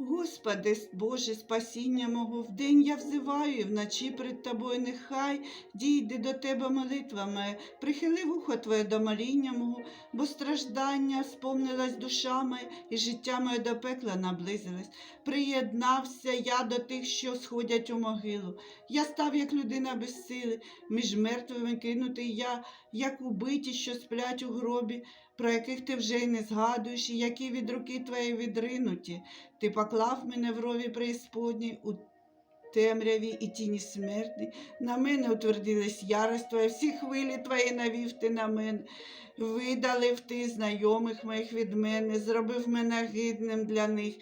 Господи, Боже, спасіння мого, вдень я взиваю, і вночі перед тобою нехай дійде до тебе молитва моя, прихили вухо Твоє до моління мого, бо страждання сповнилась душа моя, і життя моє до пекла наблизилось. Приєднався я до тих, що сходять у могилу. Я став, як людина без сили, між мертвими кинутий я, як убиті, що сплять у гробі, про яких ти вже й не згадуєш, і які від руки твоєї відринуті. Ти поклав мене в рові преісподній у темряві і тіні смерті. На мене утвердилась ярость твоя, всі хвилі твої навів ти на мене. Видалив ти знайомих моїх від мене, зробив мене гидним для них.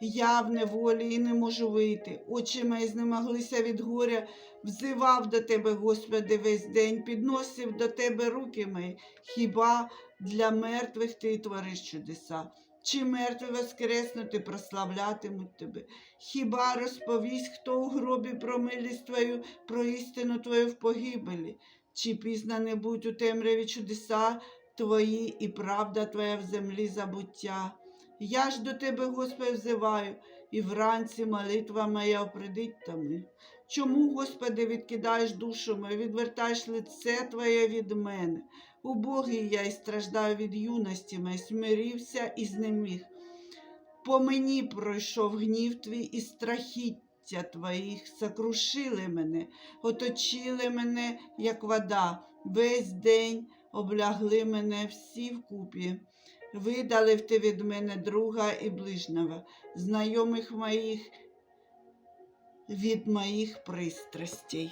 Я в неволі і не можу вийти. Очі мої знемоглися від горя, взивав до тебе, Господи, весь день, підносив до тебе руки мої. Хіба для мертвих ти твориш чудеса? Чи мертві воскреснути прославлятимуть тебе? Хіба розповість, хто у гробі про милість твою, про істину твою в погибелі? Чи пізно не будь у темряві чудеса твої і правда твоя в землі забуття? Я ж до тебе, Господи, взиваю, і вранці молитва моя опридить тами. Чому, Господи, відкидаєш душу мою, відвертаєш лице Твоє від мене? Убогий я і страждаю від юності моєї, смирився і знеміг. По мені пройшов гнів твій і страхіття твоїх, сокрушили мене, оточили мене, як вода, весь день облягли мене всі вкупі. Видалив ти від мене друга і ближнього, знайомих моїх від моїх пристрастей.